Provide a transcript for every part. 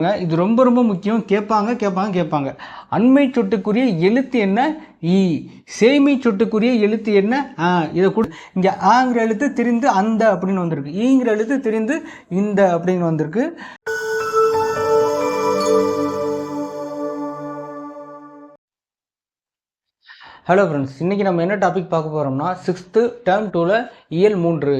இது ரொம்ப ரொம்ப முக்கியம். கேட்பாங்க கேட்பாங்க கேட்பாங்க. அண்மை சொட்டுக்குரிய எழுத்து என்ன? ஈ. சேமி சொட்டுக்குரிய எழுத்து என்ன? ஆ இதை கொடு. இங்கே ஆங்கிற எழுத்து திரிந்து அந்த அப்படின்னு வந்திருக்கு. ஈங்கிற எழுத்து திரிந்து இந்த அப்படின்னு வந்திருக்கு. ஹலோ ஃப்ரெண்ட்ஸ் இன்றைக்கி நம்ம என்ன டாபிக் பார்க்க போகிறோம்னா சிக்ஸ்த்து டேர்ம் டூவில் இயல் மூன்று.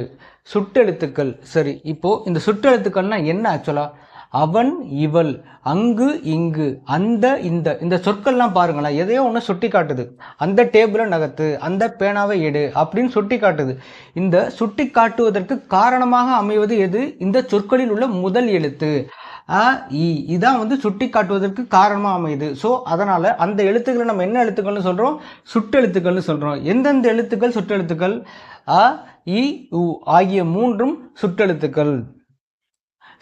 சுட்டெழுத்துக்கள். சரி இப்போது இந்த சுட்டெழுத்துக்கள்னால் என்ன ஆக்சுவலாக அவன் இவள் அங்கு இங்கு அந்த இந்த இந்த சொற்கள்லாம் பாருங்களேன் எதையோ ஒன்று சுட்டி காட்டுது அந்த டேபிளை நகர்த்து அந்த பேனாவை எடு அப்படின்னு சுட்டி காட்டுது இந்த சுட்டி காட்டுவதற்கு காரணமாக அமைவது எது? இந்த சொற்களில் உள்ள முதல் எழுத்து. அ இ இதான் வந்து சுட்டி காட்டுவதற்கு காரணமாக அமையுது. ஸோ அதனால் அந்த எழுத்துக்களை நம்ம என்ன எழுத்துக்கள்னு சொல்கிறோம் சுட்டெழுத்துக்கள்னு சொல்கிறோம் எந்தெந்த எழுத்துக்கள் சுட்டெழுத்துக்கள்? அ இ உ ஆகிய மூன்றும் சுட்டெழுத்துக்கள்.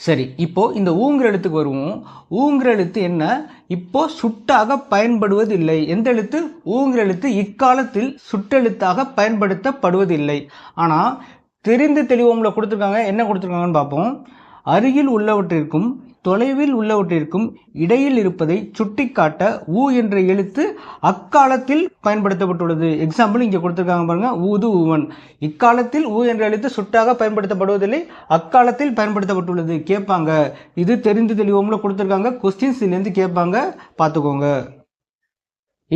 சரி இப்போது இந்த ஊங்கிற எழுத்துக்கு வருவோம். ஊங்குற எழுத்து என்ன? இப்போது சுட்டாக பயன்படுவதில்லை. எந்த எழுத்து? ஊங்கிற எழுத்து இக்காலத்தில் சுட்டெழுத்தாக பயன்படுத்தப்படுவதில்லை. ஆனால் தெரிந்து தெளிவோம்ல கொடுத்துருக்காங்க. என்ன கொடுத்துருக்காங்கன்னு பார்ப்போம். அருகில் உள்ளவற்றிற்கும் தொலைவில் உள்ளவற்றிற்கும் இடையில் இருப்பதை சுட்டிக்காட்ட ஊ என்ற எழுத்து அக்காலத்தில் பயன்படுத்தப்பட்டுள்ளது. எக்ஸாம்பிள் இங்கே கொடுத்துருக்காங்க பாருங்கள் ஊது ஊவன் இக்காலத்தில் ஊ என்ற எழுத்து சுட்டாக பயன்படுத்தப்படுவதில்லை அக்காலத்தில் பயன்படுத்தப்பட்டுள்ளது. கேட்பாங்க. இது தெரிந்து தெளிவோம்ல கொடுத்துருக்காங்க. கொஸ்டின்ஸ் இதுலேருந்து கேட்பாங்க. பார்த்துக்கோங்க.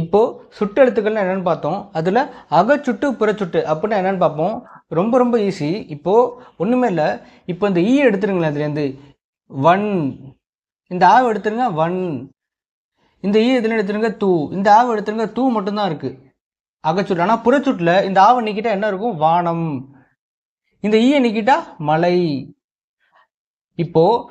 இப்போது சுட்டெழுத்துக்கள்னு என்னென்னு பார்த்தோம். அதில் அகச்சுட்டு புறச்சுட்டு அப்படின்னா என்னென்னு பார்ப்போம். ரொம்ப ரொம்ப ஈஸி இப்போது ஒன்றுமே இல்லை. இப்போ இந்த ஈ எடுத்துருங்களேன் அதுலேருந்து வன் e இந்த ஆவை எடுத்துருங்க வன் இந்த ஈ இதில் எடுத்துருங்க தூ இந்த ஆவை எடுத்துருங்க தூ மட்டும்தான் இருக்குது அகச்சுட்டு. ஆனால் புறச்சுட்டில் இந்த ஆவை நிற்கிட்டால் என்ன இருக்கும்? வானம். இந்த e ஈயை நீக்கிட்டா மலை. இப்போது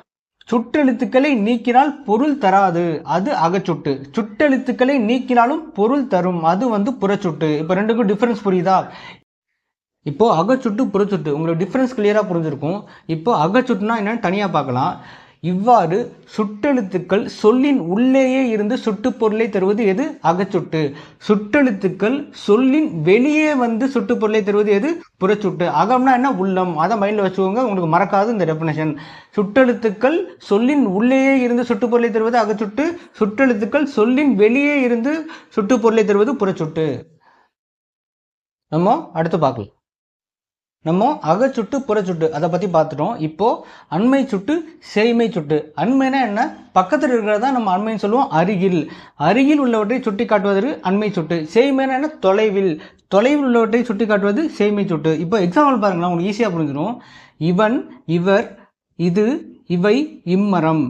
சுட்டெழுத்துக்களை நீக்கினால் பொருள் தராது. அது அகச்சுட்டு. சுட்டெழுத்துக்களை நீக்கினாலும் பொருள் தரும். அது வந்து புறச்சுட்டு. இப்போ ரெண்டுக்கும் டிஃப்ரென்ஸ் புரியுதா? இப்போது அகச்சுட்டு புறச்சுட்டு. உங்களுக்கு டிஃப்ரென்ஸ் கிளியராக புரிஞ்சிருக்கும். இப்போ அகச்சுட்டுனா என்னென்னு தனியாக பார்க்கலாம். இவ்வாறு சுட்டெழுத்துக்கள் சொல்லின் உள்ளேயே இருந்து சுட்டுப்பொருளை தருவது எது? அகச்சுட்டு. சுட்டெழுத்துக்கள் சொல்லின் வெளியே வந்து சுட்டுப்பொருளை தருவது எது? புறச்சுட்டு. அகம்னா என்ன? உள்ளம். அதை மைண்டில் வச்சுக்கோங்க. உங்களுக்கு மறக்காது இந்த டெஃபினேஷன் சுட்டெழுத்துக்கள் சொல்லின் உள்ளேயே இருந்து சுட்டுப்பொருளை தருவது அகச்சுட்டு. சுட்டெழுத்துக்கள் சொல்லின் வெளியே இருந்து சுட்டுப்பொருளை தருவது புறச்சுட்டு. நம்ம அடுத்து பார்க்கலாம். நம்ம அகச்சுட்டு புறச்சுட்டு அதை பற்றி பார்த்துட்டோம். இப்போது அண்மை சுட்டு செய்மை சுட்டு. அண்மைனா என்ன? பக்கத்தில் இருக்கிறதா நம்ம அண்மைன்னு சொல்லுவோம் அருகில். அருகில் உள்ளவற்றை சுட்டி காட்டுவதற்கு அண்மை சுட்டு. செய்மைனா என்ன? தொலைவில். தொலைவில் உள்ளவற்றை சுட்டி காட்டுவது செய்மை சுட்டு. இப்போ எக்ஸாம்பிள் பாருங்களேன் உங்களுக்கு ஈஸியாக புரிஞ்சிடும் இவன் இவர் இது இவை இம்மரம்.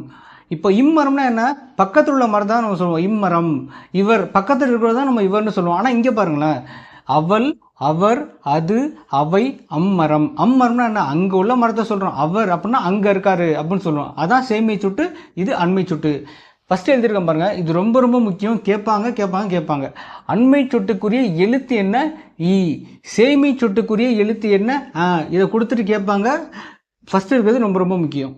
இப்போ இம்மரம்னா என்ன? பக்கத்தில் உள்ள மரம் தான் நம்ம சொல்லுவோம். இம்மரம். இவர் பக்கத்தில் இருக்கிறது தான் நம்ம இவர்னு சொல்லுவோம். ஆனால் இங்கே பாருங்களேன் அவள் அவர் அது அவை அம்மரம் அம்மரம்னா என்ன? அங்கே உள்ள மரத்தை சொல்கிறோம் அவர் அப்படின்னா அங்கே இருக்காரு அப்படின்னு சொல்லுவோம் அதான் சேமை சுட்டு இது அண்மை சுட்டு. ஃபஸ்ட்டு எழுதியிருக்கேன் பாருங்கள் இது ரொம்ப ரொம்ப முக்கியம். கேட்பாங்க கேட்பாங்க கேட்பாங்க. அண்மை சொட்டுக்குரிய எழுத்து என்ன? ஈ. சேமி சொட்டுக்குரிய எழுத்து என்ன? ஆ இதை கொடுத்துட்டு கேட்பாங்க. ஃபஸ்ட்டு இருக்கிறது ரொம்ப ரொம்ப முக்கியம்.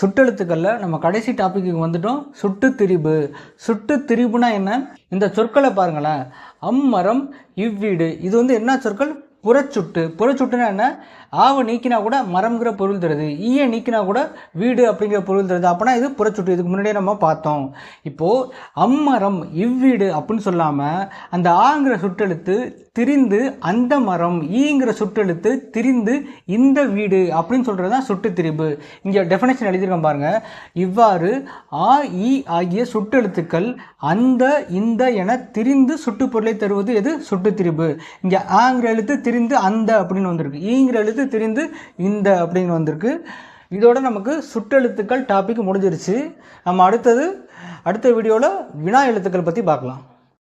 சுட்டெழுத்துக்களில் நம்ம கடைசி டாப்பிக்கு வந்துட்டோம். சுட்டு திரிபு சுட்டு திரிபுனா என்ன? இந்த சொற்களை பாருங்களேன். அம்மரம் இவ்வீடு. இது வந்து என்ன சொற்கள்? புறச்சுட்டு புறச்சுட்டுனா என்ன? ஆவை நீக்கினா கூட மரம்ங்கிற பொருள் தருது. ஈயை நீக்கினா கூட வீடு அப்படிங்கிற பொருள் தருது. அப்படின்னா இது புறச்சுட்டு. இதுக்கு முன்னாடியே நம்ம பார்த்தோம். இப்போது அம்மரம் இவ்வீடு அப்படின்னு சொல்லாமல் அந்த ஆங்கிற சுட்டெழுத்து திரிந்து அந்த மரம் ஈங்கிற சுட்டெழுத்து திரிந்து இந்த வீடு அப்படின்னு சொல்கிறது தான் சுட்டு திரிபு இங்கே டெஃபினேஷன் எழுதியிருக்கேன் பாருங்கள் இவ்வாறு ஆ இ ஆகிய சுட்டெழுத்துக்கள் அந்த இந்த என திரிந்து சுட்டுப்பொருளை தருவது எது? சுட்டு திரிபு இங்கே ஆங்கிற எழுத்து திரிந்து அந்த அப்படின்னு வந்திருக்கு. ஈங்கிற எழுத்து திரிந்து இந்த அப்படின்னு வந்திருக்கு. இதோட நமக்கு சுட்டெழுத்துக்கள் டாபிக் முடிஞ்சிருச்சு. நம்ம அடுத்தது அடுத்த வீடியோவில் வினா எழுத்துக்கள் பற்றி பார்க்கலாம்.